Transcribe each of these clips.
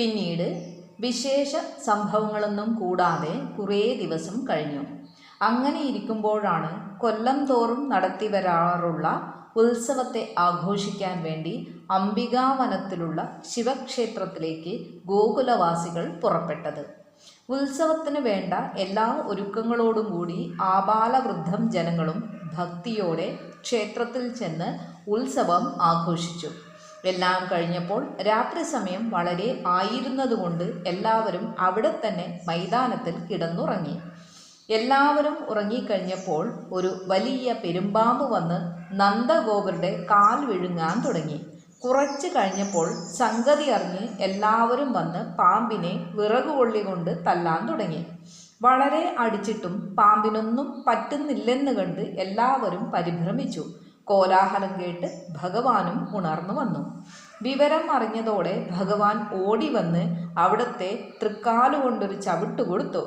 പിന്നീട് വിശേഷ സംഭവങ്ങളൊന്നും കൂടാതെ കുറേ ദിവസം കഴിഞ്ഞു. അങ്ങനെ ഇരിക്കുമ്പോഴാണ് കൊല്ലം തോറും നടത്തി വരാറുള്ള ഉത്സവത്തെ ആഘോഷിക്കാൻ വേണ്ടി അംബികാവനത്തിലുള്ള ശിവക്ഷേത്രത്തിലേക്ക് ഗോകുലവാസികൾ പുറപ്പെട്ടത്. ഉത്സവത്തിന് വേണ്ട എല്ലാ ഒരുക്കങ്ങളോടും കൂടി ആബാലവൃദ്ധം ജനങ്ങളും ഭക്തിയോടെ ക്ഷേത്രത്തിൽ ചെന്ന് ഉത്സവം ആഘോഷിച്ചു. എല്ലാം കഴിഞ്ഞപ്പോൾ രാത്രി സമയം വളരെ ആയിരുന്നതുകൊണ്ട് എല്ലാവരും അവിടെ തന്നെ മൈതാനത്തിൽ കിടന്നുറങ്ങി. എല്ലാവരും ഉറങ്ങിക്കഴിഞ്ഞപ്പോൾ ഒരു വലിയ പെരുമ്പാമ്പ് വന്ന് നന്ദഗോപരുടെ കാൽ വിഴുങ്ങാൻ തുടങ്ങി. കുറച്ച് കഴിഞ്ഞപ്പോൾ സംഗതി അറിഞ്ഞ് എല്ലാവരും വന്ന് പാമ്പിനെ വിറകുകൊള്ളി കൊണ്ട് തല്ലാൻ തുടങ്ങി. വളരെ അടിച്ചിട്ടും പാമ്പിനൊന്നും പറ്റുന്നില്ലെന്ന് കണ്ട് എല്ലാവരും പരിഭ്രമിച്ചു. കോലാഹലം കേട്ട് ഭഗവാനും ഉണർന്നു വന്നു. വിവരം അറിഞ്ഞതോടെ ഭഗവാൻ ഓടി വന്ന് അവിടുത്തെ തൃക്കാലുകൊണ്ടൊരു ചവിട്ട് കൊടുത്തു.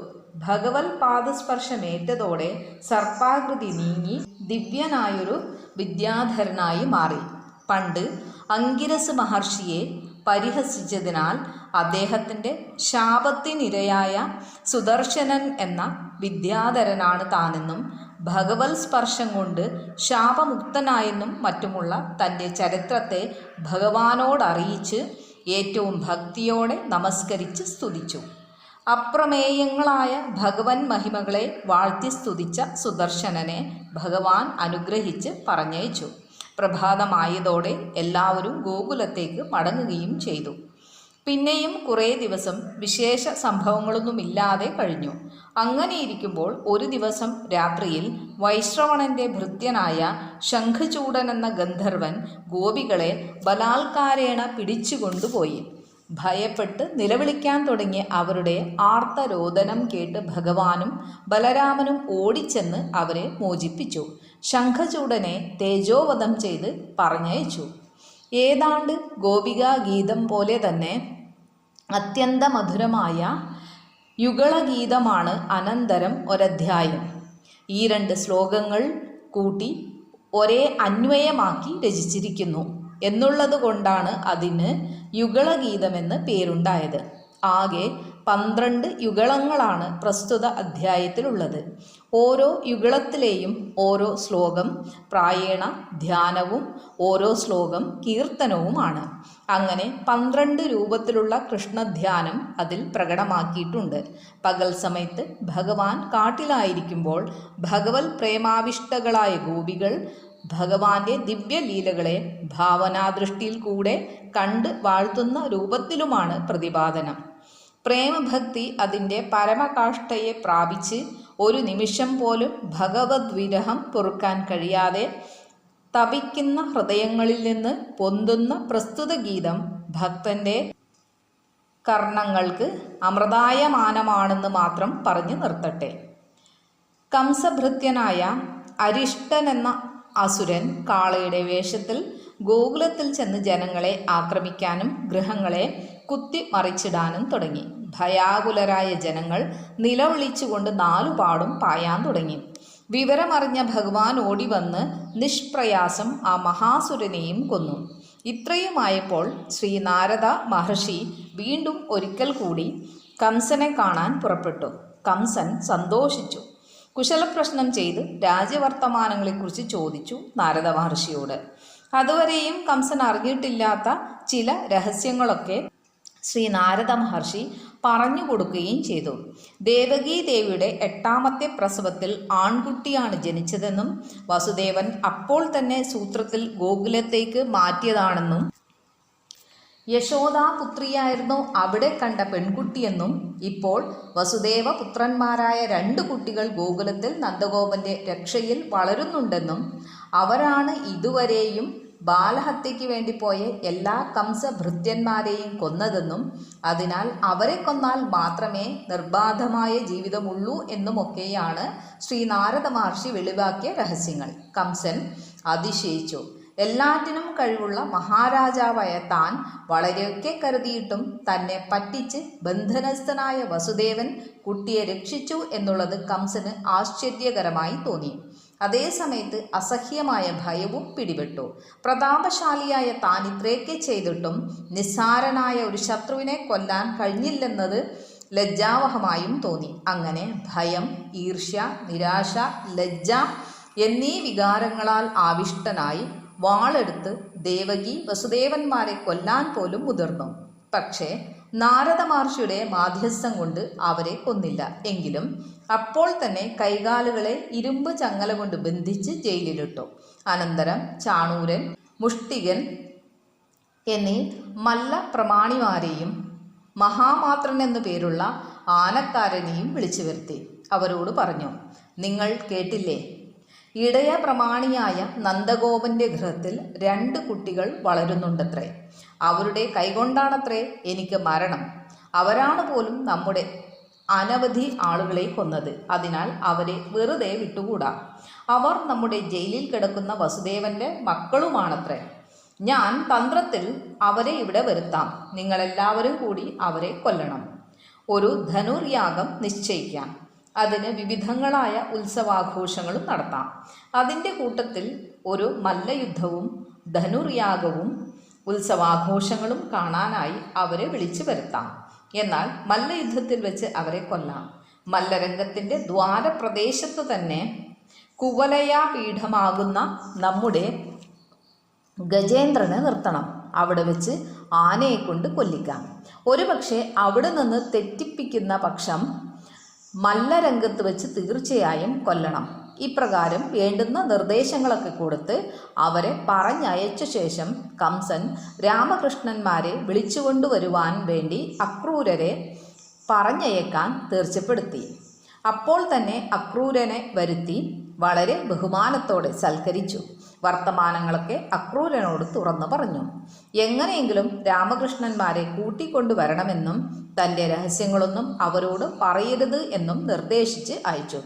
ഭഗവത് പാദസ്പർശമേറ്റതോടെ സർപ്പാകൃതി നീങ്ങി ദിവ്യനായൊരു വിദ്യാധരനായി മാറി. പണ്ട് അങ്കിരസ് മഹർഷിയെ പരിഹസിച്ചതിനാൽ അദ്ദേഹത്തിന്റെ ശാപത്തിനിരയായ സുദർശനൻ എന്ന വിദ്യാധരനാണ് താനെന്നും ഭഗവത് സ്പർശം കൊണ്ട് ശാപമുക്തനായെന്നും മറ്റുമുള്ള തന്റെ ചരിത്രത്തെ ഭഗവാനോടറിയിച്ച് ഏറ്റവും ഭക്തിയോടെ നമസ്കരിച്ച് സ്തുതിച്ചു. അപ്രമേയങ്ങളായ ഭഗവൻ മഹിമകളെ വാഴ്ത്തി സ്തുതിച്ച സുദർശനനെ ഭഗവാൻ അനുഗ്രഹിച്ച് പറഞ്ഞയച്ചു. പ്രഭാതമായതോടെ എല്ലാവരും ഗോകുലത്തേക്ക് മടങ്ങുകയും ചെയ്തു. പിന്നെയും കുറേ ദിവസം വിശേഷ സംഭവങ്ങളൊന്നുമില്ലാതെ കഴിഞ്ഞു. അങ്ങനെയിരിക്കുമ്പോൾ ഒരു ദിവസം രാത്രിയിൽ വൈശ്രവണന്റെ ഭൃത്യനായ ശംഖചൂടൻ എന്ന ഗന്ധർവൻ ഗോപികളെ ബലാത്കാരേണ പിടിച്ചുകൊണ്ടുപോയി. ഭയപ്പെട്ട് നിലവിളിക്കാൻ തുടങ്ങിയ അവരുടെ ആർത്തരോദനം കേട്ട് ഭഗവാനും ബലരാമനും ഓടിച്ചെന്ന് അവരെ മോചിപ്പിച്ചു. ശംഖചൂടനെ തേജോവധം ചെയ്ത് പറഞ്ഞയച്ചു. ഏതാണ്ട് ഗോപികാ ഗീതം പോലെ തന്നെ അത്യന്തമധുരമായ യുഗളഗീതമാണ് അനന്തരം ഒരധ്യായം. ഈ രണ്ട് ശ്ലോകങ്ങൾ കൂട്ടി ഒരേ അന്വയമാക്കി രചിച്ചിരിക്കുന്നു. എന്നുള്ളത് കൊണ്ടാണ് അതിന് യുഗളഗീതമെന്ന് പേരുണ്ടായത്. ആകെ പന്ത്രണ്ട് യുഗളങ്ങളാണ് പ്രസ്തുത അധ്യായത്തിലുള്ളത്. ഓരോ യുഗളത്തിലെയും ഓരോ ശ്ലോകം പ്രായേണ ധ്യാനവും ഓരോ ശ്ലോകം കീർത്തനവുമാണ്. അങ്ങനെ പന്ത്രണ്ട് രൂപത്തിലുള്ള കൃഷ്ണധ്യാനം അതിൽ പ്രകടമാക്കിയിട്ടുണ്ട്. പകൽ സമയത്ത് ഭഗവാൻ കാട്ടിലായിരിക്കുമ്പോൾ ഭഗവത് പ്രേമാവിഷ്ടകളായ ഗോപികൾ ഭഗവാന്റെ ദിവ്യലീലകളെ ഭാവനാദൃഷ്ടിയിൽ കൂടെ കണ്ട് വാഴ്ത്തുന്ന രൂപത്തിലുമാണ് പ്രതിപാദനം. പ്രേമഭക്തി അതിന്റെ പരമകാഷ്ഠയെ പ്രാപിച്ച് ഒരു നിമിഷം പോലും ഭഗവത് വിരഹം പൊറുക്കാൻ കഴിയാതെ തപിക്കുന്ന ഹൃദയങ്ങളിൽ നിന്ന് പൊന്തുന്ന പ്രസ്തുത ഗീതം ഭക്തന്റെ കർണങ്ങൾക്ക് അമൃതായമാനമാണെന്ന് മാത്രം പറഞ്ഞു നിർത്തട്ടെ. കംസഭൃത്യനായ അരിഷ്ടൻ എന്ന അസുരൻ കാളയുടെ വേഷത്തിൽ ഗോകുലത്തിൽ ചെന്ന് ജനങ്ങളെ ആക്രമിക്കാനും ഗൃഹങ്ങളെ കുത്തി മറിച്ചിടാനും തുടങ്ങി. ഭയാകുലരായ ജനങ്ങൾ നിലവിളിച്ചുകൊണ്ട് നാലുപാടും പായാൻ തുടങ്ങി. വിവരമറിഞ്ഞ ഭഗവാൻ ഓടി വന്ന് നിഷ്പ്രയാസം ആ മഹാസുരനെയും കൊന്നു. ഇത്രയുമായപ്പോൾ ശ്രീ നാരദ മഹർഷി വീണ്ടും ഒരിക്കൽ കൂടി കംസനെ കാണാൻ പുറപ്പെട്ടു. കംസൻ സന്തോഷിച്ചു. കുശലപ്രശ്നം ചെയ്ത് രാജ്യവർത്തമാനങ്ങളെക്കുറിച്ച് ചോദിച്ചു നാരദ മഹർഷിയോട്. അതുവരെയും കംസൻ അറിഞ്ഞിട്ടില്ലാത്ത ചില രഹസ്യങ്ങളൊക്കെ ശ്രീ നാരദ മഹർഷി പറഞ്ഞു കൊടുക്കുകയും ചെയ്തു. ദേവകീ ദേവിയുടെ എട്ടാമത്തെ പ്രസവത്തിൽ ആൺകുട്ടിയാണ് ജനിച്ചതെന്നും വസുദേവൻ അപ്പോൾ തന്നെ സൂത്രത്തിൽ ഗോകുലത്തേക്ക് മാറ്റിയതാണെന്നും യശോദാപുത്രിയായിരുന്നു അവിടെ കണ്ട പെൺകുട്ടിയെന്നും ഇപ്പോൾ വസുദേവ പുത്രന്മാരായ രണ്ട് കുട്ടികൾ ഗോകുലത്തിൽ നന്ദഗോപന്റെ രക്ഷയിൽ വളരുന്നുണ്ടെന്നും അവരാണ് ഇതുവരെയും ബാലഹത്യയ്ക്ക് വേണ്ടി പോയ എല്ലാ കംസഭൃത്യന്മാരെയും കൊന്നതെന്നും അതിനാൽ അവരെ കൊന്നാൽ മാത്രമേ നിർബാധമായ ജീവിതമുള്ളൂ എന്നുമൊക്കെയാണ് ശ്രീ നാരദ മഹർഷി വെളിവാക്കിയ രഹസ്യങ്ങൾ. കംസൻ അതിശയിച്ചു. എല്ലാറ്റിനും കഴിവുള്ള മഹാരാജാവായ താൻ വളരെയൊക്കെ കരുതിയിട്ടും തന്നെ പറ്റിച്ച് ബന്ധനസ്ഥനായ വസുദേവൻ കുട്ടിയെ രക്ഷിച്ചു എന്നുള്ളത് കംസന് ആശ്ചര്യകരമായി തോന്നി. അതേ സമയത്ത് അസഹ്യമായ ഭയവും പിടിപെട്ടു. പ്രതാപശാലിയായ താൻ ഇത്രയൊക്കെ ചെയ്തിട്ടും നിസ്സാരനായ ഒരു ശത്രുവിനെ കൊല്ലാൻ കഴിഞ്ഞില്ലെന്നത് ലജ്ജാവഹമായും തോന്നി. അങ്ങനെ ഭയം ഈർഷ്യ നിരാശ ലജ്ജ എന്നീ വികാരങ്ങളാൽ ആവിഷ്ടനായി വാളെടുത്ത് ദേവകി വസുദേവന്മാരെ കൊല്ലാൻ പോലും മുതിർന്നു. പക്ഷേ നാരദ മഹർഷിയുടെ മാധ്യസ്ഥം കൊണ്ട് അവരെ കൊന്നില്ല. എങ്കിലും അപ്പോൾ തന്നെ കൈകാലുകളെ ഇരുമ്പ് ചങ്ങല കൊണ്ട് ബന്ധിച്ച് ജയിലിലിട്ടു. അനന്തരം ചാണൂരൻ മുഷ്ടികൻ എന്നീ മല്ല പ്രമാണിമാരെയും മഹാമാത്രൻ എന്നു പേരുള്ള ആനക്കാരനെയും വിളിച്ചു വരുത്തി. അവരോട് പറഞ്ഞു നിങ്ങൾ കേട്ടില്ലേ? ഇടയ പ്രമാണിയായ നന്ദഗോപന്റെ ഗൃഹത്തിൽ രണ്ട് കുട്ടികൾ വളരുന്നുണ്ടത്രേ. അവരുടെ കൈകൊണ്ടാണത്രേ എനിക്ക് മരണം. അവരാണ് പോലും നമ്മുടെ അനവധി ആളുകളെ കൊന്നത്. അതിനാൽ അവരെ വെറുതെ വിട്ടുകൂടാ. അവർ നമ്മുടെ ജയിലിൽ കിടക്കുന്ന വസുദേവന്റെ മക്കളുമാണത്രേ. ഞാൻ തന്ത്രത്തിൽ അവരെ ഇവിടെ വരുത്താം. നിങ്ങളെല്ലാവരും കൂടി അവരെ കൊല്ലണം. ഒരു ധനുർയാഗം നിശ്ചയിക്കാം. അതിന് വിവിധങ്ങളായ ഉത്സവാഘോഷങ്ങളും നടത്താം. അതിന്റെ കൂട്ടത്തിൽ ഒരു മല്ലയുദ്ധവും ധനുർയാഗവും ഉത്സവാഘോഷങ്ങളും കാണാനായി അവരെ വിളിച്ചു വരുത്താം. എന്നാൽ മല്ലയുദ്ധത്തിൽ വെച്ച് അവരെ കൊല്ലാം. മല്ലരംഗത്തിന്റെ ദ്വാരപ്രദേശത്ത് തന്നെ കുവലയാപീഠമാകുന്ന നമ്മുടെ ഗജേന്ദ്രനെ നിർത്തണം. അവിടെ വെച്ച് ആനയെ കൊണ്ട് കൊല്ലിക്കാം. ഒരുപക്ഷെ അവിടെ നിന്ന് തെറ്റിപ്പിക്കുന്ന പക്ഷം മല്ലരംഗത്ത് വെച്ച് തീർച്ചയായും കൊല്ലണം. ഇപ്രകാരം വേണ്ടുന്ന നിർദ്ദേശങ്ങളൊക്കെ കൊടുത്ത് അവരെ പറഞ്ഞയച്ച ശേഷം കംസൻ രാമകൃഷ്ണന്മാരെ വിളിച്ചുകൊണ്ടുവരുവാൻ വേണ്ടി അക്രൂരരെ പറഞ്ഞയക്കാൻ തീർച്ചപ്പെടുത്തി. അപ്പോൾ തന്നെ അക്രൂരനെ വരുത്തി വളരെ ബഹുമാനത്തോടെ സൽക്കരിച്ചു. വർത്തമാനങ്ങളൊക്കെ അക്രൂരനോട് തുറന്നു പറഞ്ഞു. എങ്ങനെയെങ്കിലും രാമകൃഷ്ണന്മാരെ കൂട്ടിക്കൊണ്ടുവരണമെന്നും തന്റെ രഹസ്യങ്ങളൊന്നും അവരോട് പറയരുത് എന്നും നിർദ്ദേശിച്ച് അയച്ചു.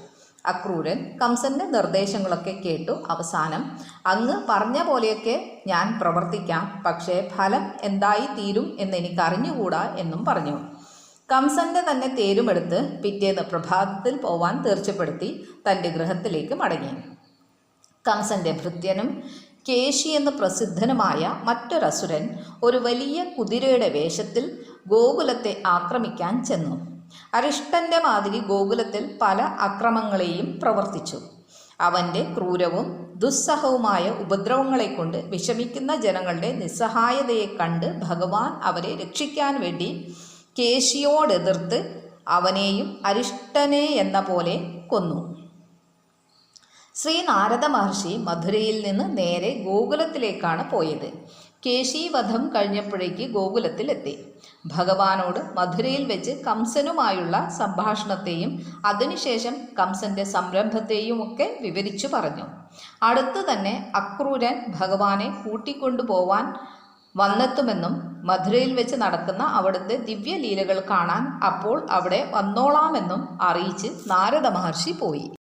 അക്രൂരൻ കംസന്റെ നിർദ്ദേശങ്ങളൊക്കെ കേട്ടു അവസാനം. അങ്ങ് പറഞ്ഞ പോലെയൊക്കെ ഞാൻ പ്രവർത്തിക്കാം പക്ഷേ ഫലം എന്തായി തീരും എന്ന് അറിഞ്ഞുകൂടാ എന്നും പറഞ്ഞു. കംസന്റെ തന്നെ തേരുമെടുത്ത് പിറ്റേന്ന് പ്രഭാതത്തിൽ പോവാൻ തീർച്ചപ്പെടുത്തി തന്റെ ഗൃഹത്തിലേക്ക് മടങ്ങി. കംസന്റെ ഭൃത്യനും കേശി എന്ന് പ്രസിദ്ധനുമായ മറ്റൊരസുരൻ ഒരു വലിയ കുതിരയുടെ വേഷത്തിൽ ഗോകുലത്തെ ആക്രമിക്കാൻ ചെന്നു. അരിഷ്ടന്റെ മാതിരി ഗോകുലത്തിൽ പല അക്രമങ്ങളെയും പ്രവർത്തിച്ചു. അവന്റെ ക്രൂരവും ദുസ്സഹവുമായ ഉപദ്രവങ്ങളെ കൊണ്ട് വിഷമിക്കുന്ന ജനങ്ങളുടെ നിസ്സഹായതയെ കണ്ട് ഭഗവാൻ അവരെ രക്ഷിക്കാൻ വേണ്ടി കേശിയോടെതിർത്ത് അവനെയും അരിഷ്ടനെ എന്ന പോലെ കൊന്നു. ശ്രീ നാരദ മഹർഷി മധുരയിൽ നിന്ന് നേരെ ഗോകുലത്തിലേക്കാണ് പോയത്. കേശീവധം കഴിഞ്ഞപ്പോഴേക്ക് ഗോകുലത്തിലെത്തി. ഭഗവാനോട് മധുരയിൽ വെച്ച് കംസനുമായുള്ള സംഭാഷണത്തെയും അതിനുശേഷം കംസന്റെ സംരംഭത്തെയും ഒക്കെ വിവരിച്ചു പറഞ്ഞു. അടുത്തു തന്നെ അക്രൂരൻ ഭഗവാനെ കൂട്ടിക്കൊണ്ടുപോവാൻ വന്നെത്തുമെന്നും മധുരയിൽ വെച്ച് നടക്കുന്ന അവിടുത്തെ ദിവ്യലീലകൾ കാണാൻ അപ്പോൾ അവിടെ വന്നോളാമെന്നും അറിയിച്ച് നാരദ മഹർഷി പോയി.